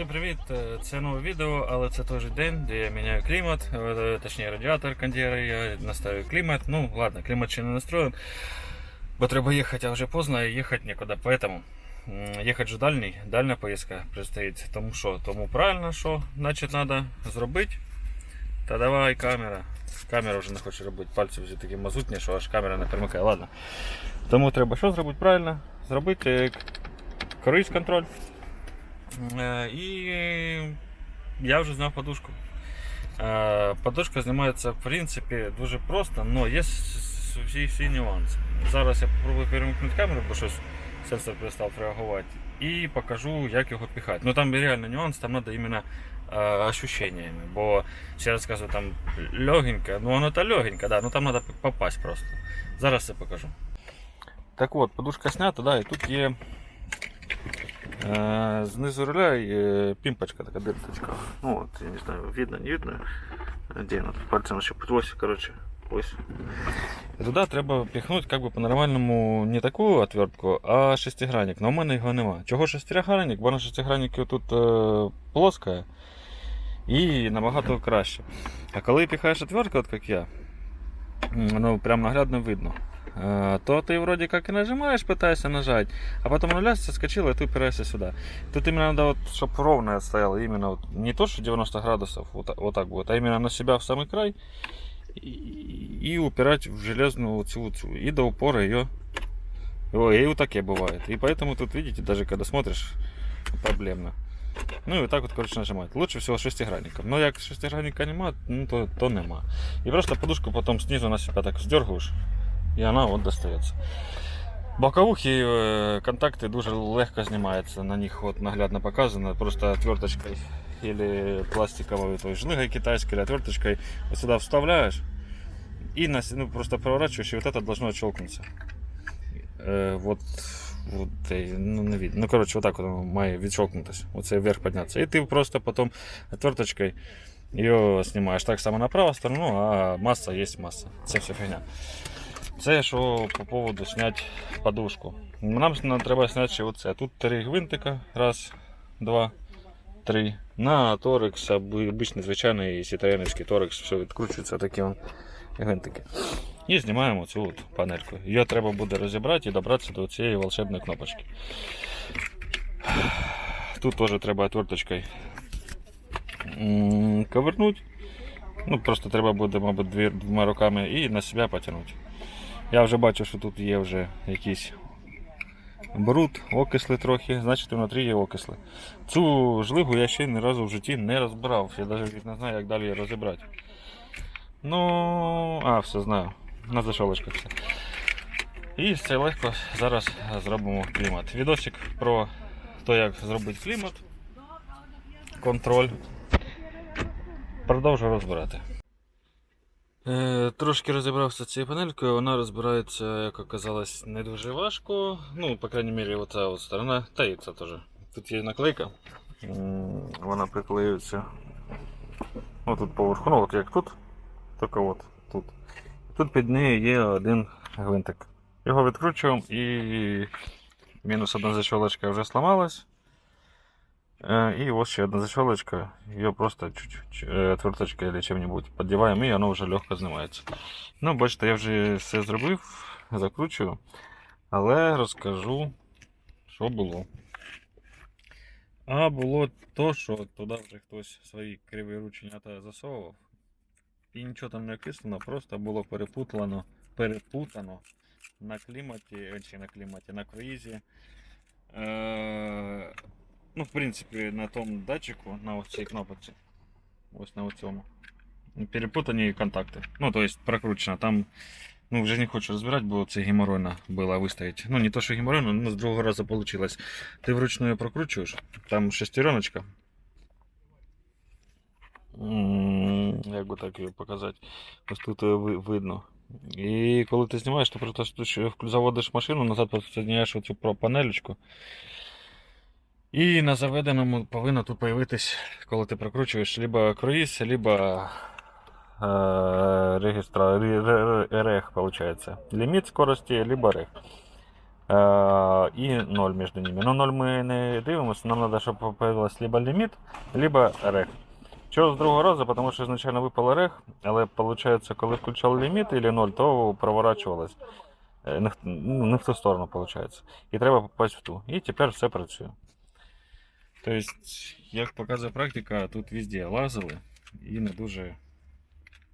Всім привіт! Е, Це нове відео, але це той же день, де я міняю клімат, е, точніше радіатор кондера, я наставив клімат. Ну ладно, клімат ще не настроєн, бо треба їхати, а вже поздно і їхати нікуди. Поэтому їхати же дальній, дальня поїздка предстоїть. Тому що, тому правильно, що значить треба зробити. Та давай камера. Камера вже не хоче робити, пальці вже такі мазутні, що аж камера не примикає. Ладно. Тому треба що зробити правильно? Зробити круїз контроль. Е, І я вже зняв подушку. Е, Подушка знімається в принципі дуже просто, але є всі, всі нюанси. Зараз я спробую перемкнути камеру, бо щось серце перестав реагувати. І покажу, як його піхати. Ну там реально нюанс, там треба іменно е, ощущеннями. Бо ще раз кажу, там легенько, ну воно то легенько, да, ну там треба попасть просто. Зараз це покажу. Так от, подушка снята, да, і тут є Знизу руля є пімпочка, така дирочка. Ну от, я не знаю, видно, не видно. Де вона тут пальцем ще ось, коротше. Ось. Туди треба піхнути бы, по-нормальному не таку отвертку, а шестигранник. Но у мене його нема. Чого шестигранник? Бо на шестиграннику тут е, плоска і набагато краще. А коли піхаєш отвертку, от як я, воно прям наглядно видно. Э, то ты вроде как и нажимаешь, пытаешься нажать, а потом нуля соскочил, и ты упираешься сюда. Тут именно надо, вот, чтобы ровно стояло, именно вот, не то, что 90 градусов, вот, вот так вот, а именно на себя в самый край и, и упирать в железную вот цю, и до упора ее. Ой, и вот таке бывает. И поэтому тут, видите, даже когда смотришь, проблемно. Ну и вот так вот, короче, нажимать. Лучше всего шестигранником. Но як шестигранника нема, ну то, то нема. И просто подушку потом снизу на себя так сдергаешь, і вона от достається. Боковухи е, контакти дуже легко знімаються, на них от наглядно показано, просто отверточкой или пластиковой той жлигой китайской или отверточкой вот сюда вставляешь и на, ну, просто проворачиваешь, и вот это должно щелкнуться. Е, вот, вот, ну, не. Ну, короче, вот так воно має відщолкнутися. Оце вверх піднятися. І ти просто потім отверточкой її знімаєш так само на праву сторону, а масса є масса. Це все фігня. Це що по поводу зняти подушку. Нам треба зняти ще оце. Тут три гвинтика. Раз, два, три. На торекс, оби- обичний звичайний сітаєнівський торекс, все відкручується такі он гвинтики. І знімаємо цю от панельку. Її треба буде розібрати і добратися до цієї волшебної кнопочки. Тут теж треба отверточкою м, ковернуть. Ну, просто треба буде, мабуть, двома руками і на себе потягнути. Я вже бачу, що тут є вже якийсь бруд, окисли трохи, значить внутрі є окисли. Цю жлигу я ще ні разу в житті не розбирав. Я навіть не знаю, як далі її розібрати. Ну, а, все знаю. На зашолочках все. І все легко зараз зробимо клімат. Відосик про те, як зробити клімат, контроль. Продовжую розбирати. Е, трошки розібрався цією панелькою, вона розбирається, як оказалось, не дуже важко. Ну, по крайній мірі, оця от сторона, та і це теж. Тут є наклейка. Вона приклеюється. Отут поверху, ну от як тут, тільки от тут. Тут під нею є один гвинтик. Його відкручуємо і мінус одна защолочка вже сломалась. Е, І ось ще одна защелочка, ее просто чуть-чуть е, отверточкой или чем-нибудь поддеваем, і воно вже легко знімається. Ну, бачите, я вже все зробив, закручую, але розкажу, що було. А було то, що туди вже хтось свої криві рученята засовував. І нічого там не окислено, просто було перепутано, перепутано на кліматі, е, чи на кліматі, на круїзі. Е, Ну, в принципі, на тому датчику, на ось цій кнопці. Ось на цьому. Перепутані контакти. Ну, то есть прокручено. Там, ну, вже не хочу розбирати, бо це геморройно було виставити. Ну, не то, що геморройно, ну, з другого разу вийшло. Ти вручну її прокручуєш, там шестереночка. М, Як би так її показати? Ось тут її ви- видно. І коли ти знімаєш, то просто що заводиш машину, назад підсоединяєш оцю про- панелечку. І на заведеному повинно тут появитись, коли ти прокручуєш, либо круїз, либо э, регистра, ре- ре- ре- рех, получается. Лимит скорости, либо рех. Е, і 0 між ними. Ну 0 ми не дивимося, нам треба, щоб появилось либо ліміт, либо рег. Чого з другого разу, тому що ізначально випало рег, але виходить, коли включали ліміт или 0, то проворачувалось. Е, ну, не в ту сторону, виходить. І треба попасть в ту. І тепер все працює. Тобто, як показує практика, тут везде лазили і не дуже,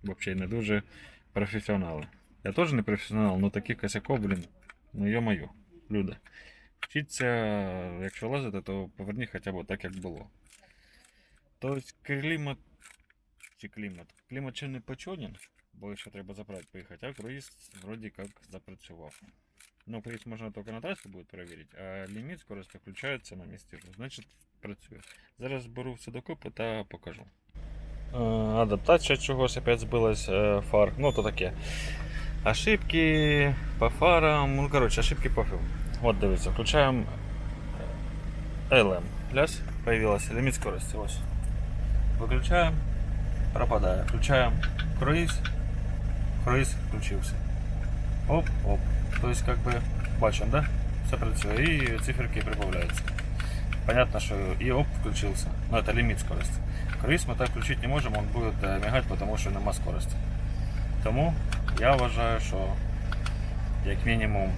взагалі не дуже професіонали. Я теж не професіонал, але таких косяков, блін, ну йо-моє, люди. Вчіться, якщо лазити, то поверні хоча б так, як було. Тобто клімат. Чи клімат? Клімат ще не почонен, бо ще треба заправити поїхати, а круїз вроді як запрацював. Ну, круїз можна тільки на трасі буде перевірити, а ліміт скорості включається на місці. вже, Значить, працює. Зараз зберу все докупи та покажу. Е, Адаптація чогось опять збилась е, фар. Ну, то таке. Ошибки по фарам. Ну, коротше, ошибки пофіг. От дивіться, включаємо LM. Ляс, появилась лимит скорости. Ось. Выключаем, пропадає. Включаем круиз, круиз включився. Оп, оп. То есть, как бы, бачимо, да? Все працює. І циферки прибавляються. Понятно, что и оп включился. Но это лимит скорости. Круиз мы так включить не можем, он будет э, мигать, потому що нема скорості. Тому я вважаю, що як мінімум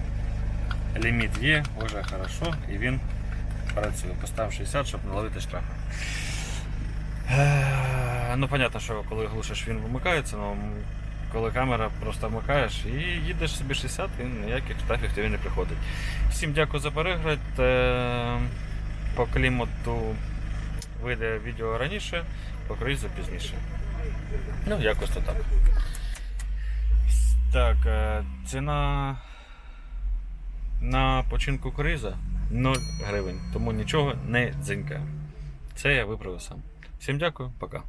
ліміт є, вже хорошо, і він працює. Поставив 60, щоб не ловити штрафи. Е, Ну, понятно, що коли глушиш, він вимикається, але коли камера просто вмикаєш і їдеш собі 60, і ніяких штрафів тобі не приходить. Всім дякую за перегляд. Е, По клімату вийде відео раніше, по круїзу пізніше. Ну, якось то так. Так, е, ціна на починку криза 0 гривень, тому нічого не дзенькає. Це я виправив сам. Всім дякую, пока.